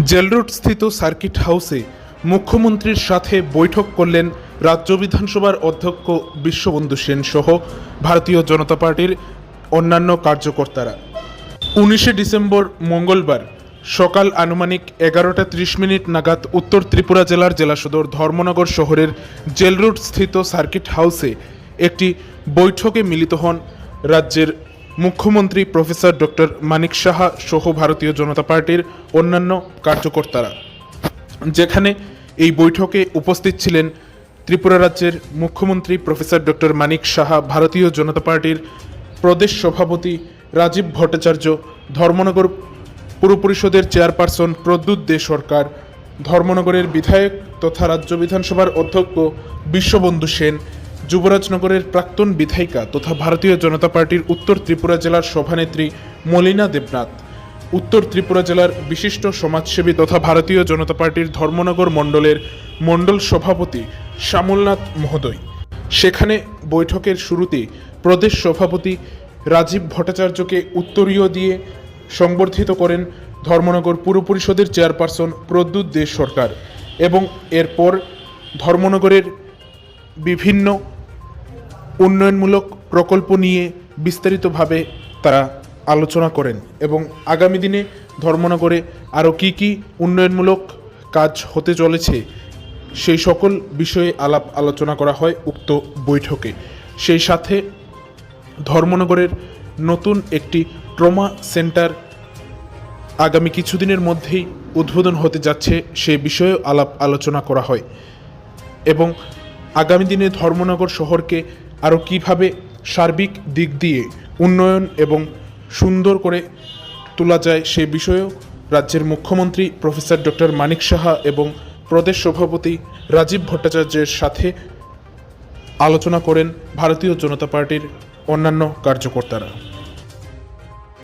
Jail Road স্থিত circuit হাউসে মুখ্যমন্ত্রীর সাথে বৈঠক করলেন রাজ্য বিধানসভার অধ্যক্ষ বিশ্ববন্ধু সেন সহ ভারতীয় জনতা পার্টির অন্যান্য কার্যকর্তারা। উনিশে ডিসেম্বর মঙ্গলবার সকাল আনুমানিক এগারোটা ত্রিশ মিনিট নাগাদ উত্তর ত্রিপুরা জেলার জেলা সদর ধর্মনগর শহরের জেল রোড স্থিত সার্কিট হাউসে একটি বৈঠকে মিলিত হন রাজ্যের মুখ্যমন্ত্রী প্রফেসর ডক্টর মানিক সাহা সহ ভারতীয় জনতা পার্টির অন্যান্য কার্যকর্তারা। যেখানে এই বৈঠকে উপস্থিত ছিলেন ত্রিপুরা রাজ্যের মুখ্যমন্ত্রী প্রফেসর ডক্টর মানিক সাহা, ভারতীয় জনতা পার্টির প্রদেশ সভাপতি রাজীব ভট্টাচার্য, ধর্মনগর পুর পরিষদের চেয়ারপারসন প্রদ্যুৎ দে সরকার, ধর্মনগরের বিধায়ক তথা রাজ্য বিধানসভার অধ্যক্ষ বিশ্ববন্ধু সেন যুবরাজনগরের প্রাক্তন বিধায়িকা তথা ভারতীয় জনতা পার্টির উত্তর ত্রিপুরা জেলার সভানেত্রী মলিনা দেবনাথ, উত্তর ত্রিপুরা জেলার বিশিষ্ট সমাজসেবী তথা ভারতীয় জনতা পার্টির ধর্মনগর মণ্ডলের মণ্ডল সভাপতি শ্যামলনাথ মহোদয়। সেখানে বৈঠকের শুরুতে প্রদেশ সভাপতি রাজীব ভট্টাচার্যকে উত্তরীয় দিয়ে সংবর্ধিত করেন ধর্মনগর পুর পরিষদের চেয়ারপারসন প্রদ্যুৎ দে সরকার এবং এরপর ধর্মনগরের বিভিন্ন উন্নয়নমূলক প্রকল্প নিয়ে বিস্তারিতভাবে তারা আলোচনা করেন এবং আগামী দিনে ধর্মনগরে আরও কী কী উন্নয়নমূলক কাজ হতে চলেছে, সেই সকল বিষয়ে আলাপ আলোচনা করা হয় উক্ত বৈঠকে। সেই সাথে ধর্মনগরের নতুন একটি ট্রমা সেন্টার আগামী কিছুদিনের মধ্যেই উদ্বোধন হতে যাচ্ছে, সে বিষয়েও আলাপ আলোচনা করা হয়। এবং আগামী দিনে ধর্মনগর শহরকে আরও কীভাবে সার্বিক দিক দিয়ে উন্নয়ন এবং সুন্দর করে তোলা যায় সে বিষয়েও রাজ্যের মুখ্যমন্ত্রী প্রফেসর ডক্টর মানিক সাহা এবং প্রদেশ সভাপতি রাজীব ভট্টাচার্যের সাথে আলোচনা করেন ভারতীয় জনতা পার্টির অন্যান্য কার্যকর্তারা।